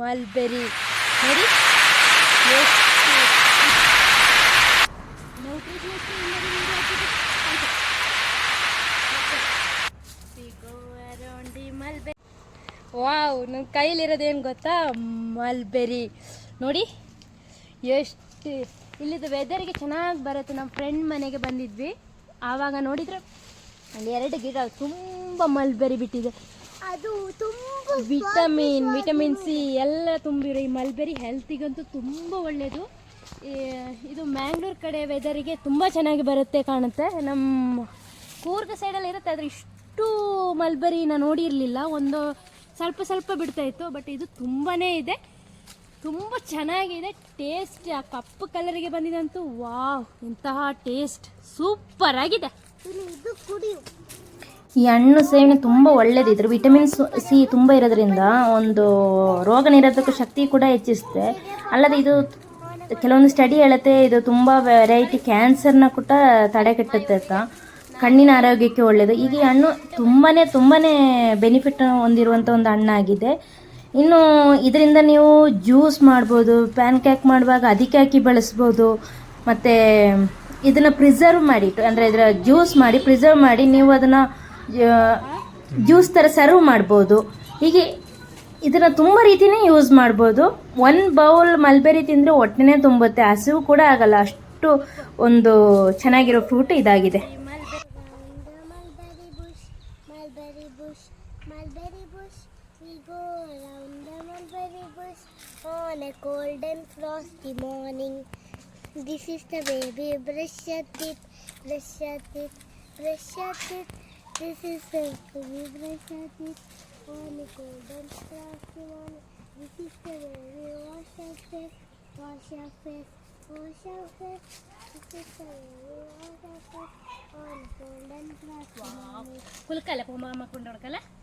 Mulberry. ನೋಡಿ. Wow ನನ್ನ ಕೈಲಿರೋದೇನು ಗೊತ್ತಾ? ಮಲ್ಬೆರಿ. ನೋಡಿ. ಎಷ್ಟು ಇಲ್ಲಿದ್ದು ವೆದರ್ಗೆ ಚೆನ್ನಾಗಿ ಬರುತ್ತೆ. ನಮ್ಮ ಫ್ರೆಂಡ್ ಮನೆಗೆ ಬಂದಿದ್ವಿ. ಆವಾಗ ನೋಡಿದ್ರೆ ಅಲ್ಲಿ ಎರಡು ಗಿಡ, ತುಂಬ ಮಲ್ಬೆರಿ ಬಿಟ್ಟಿದೆ. ಅದು ತುಂಬ ವಿಟಮಿನ್ ವಿಟಮಿನ್ ಸಿ ಎಲ್ಲ ತುಂಬಿರೋ ಈ ಮಲ್ಬೆರಿ ಹೆಲ್ತಿಗಂತೂ ತುಂಬ ಒಳ್ಳೆಯದು ಇದು ಮ್ಯಾಂಗ್ಳೂರ್ ಕಡೆ ವೆದರಿಗೆ ತುಂಬ ಚೆನ್ನಾಗಿ ಬರುತ್ತೆ ಕಾಣುತ್ತೆ. ನಮ್ಮ ಕೂರ್ಗ ಸೈಡಲ್ಲಿ ಇರುತ್ತೆ ಆದರೆ ಇಷ್ಟು ಮಲ್ಬೆರಿ ನಾನು ನೋಡಿರಲಿಲ್ಲ. ಒಂದು ಸ್ವಲ್ಪ ಸ್ವಲ್ಪ ಬಿಡ್ತಾ ಇತ್ತು ಬಟ್ ಇದು ತುಂಬಾ ಇದೆ. ತುಂಬ ಚೆನ್ನಾಗಿದೆ ಟೇಸ್ಟ್ ಆ ಕಪ್ಪು ಕಲರಿಗೆ ಬಂದಿದೆ ಅಂತೂ ವಾವ್ ಇಂತಹ ಟೇಸ್ಟ್ ಸೂಪರ್ ಆಗಿದೆ ಇದು ಕುಡಿಯು. ಈ ಹಣ್ಣು ಸೇವನೆ ತುಂಬ ಒಳ್ಳೆಯದಿದ್ರು ವಿಟಮಿನ್ ಸಿ ತುಂಬ ಇರೋದ್ರಿಂದ ಒಂದು ರೋಗ ನಿರೋಧಕ ಶಕ್ತಿ ಕೂಡ ಹೆಚ್ಚಿಸುತ್ತೆ ಅಲ್ಲದೆ ಇದು ಕೆಲವೊಂದು ಸ್ಟಡಿ ಹೇಳುತ್ತೆ, ಇದು ತುಂಬ ವೆರೈಟಿ ಕ್ಯಾನ್ಸರ್ನ ಕೂಡ ತಡೆಗಟ್ಟುತ್ತೆ ಅಂತ. ಕಣ್ಣಿನ ಆರೋಗ್ಯಕ್ಕೆ ಒಳ್ಳೆಯದು ಈಗ ಈ ಹಣ್ಣು ತುಂಬಾ ತುಂಬಾ ಬೆನಿಫಿಟ್ ಹೊಂದಿರುವಂಥ ಒಂದು ಹಣ್ಣಾಗಿದೆ. ಇನ್ನು ಇದರಿಂದ ನೀವು ಜ್ಯೂಸ್ ಮಾಡ್ಬೋದು ಪ್ಯಾನ್ ಕ್ಯಾಕ್ ಮಾಡುವಾಗ ಅದಕ್ಕೆ ಹಾಕಿ ಬಳಸ್ಬೋದು, ಮತ್ತು ಇದನ್ನು ಪ್ರಿಸರ್ವ್ ಮಾಡಿ, ಅಂದರೆ ಇದರ ಜ್ಯೂಸ್ ಮಾಡಿ ಪ್ರಿಸರ್ವ್ ಮಾಡಿ ನೀವು ಅದನ್ನು ಜ್ಯೂಸ್ ಥರ ಸರ್ವ್ ಮಾಡ್ಬೋದು. ಹೀಗೆ ಇದನ್ನು ತುಂಬ ರೀತಿನೇ ಯೂಸ್ ಮಾಡ್ಬೋದು. ಒಂದು ಬೌಲ್ ಮಲ್ಬೆರಿ ತಿಂದರೆ ಹೊಟ್ಟೆನೇ ತುಂಬುತ್ತೆ. ಹಸಿವು ಕೂಡ ಆಗಲ್ಲ. ಅಷ್ಟು ಒಂದು ಚೆನ್ನಾಗಿರೋ ಫ್ರೂಟ್ ಇದಾಗಿದೆ. This is the way we brush your teeth on a cold and frosty morning. This is the way we wash our face, wash our face, wash our face. This is the way we wash our face on a cold and frosty morning. ಕುಲ್ಕಲ್ಲ ಪೊಮ್ಮ ಕೊಂಡೊಡ್ಕಲ್ಲ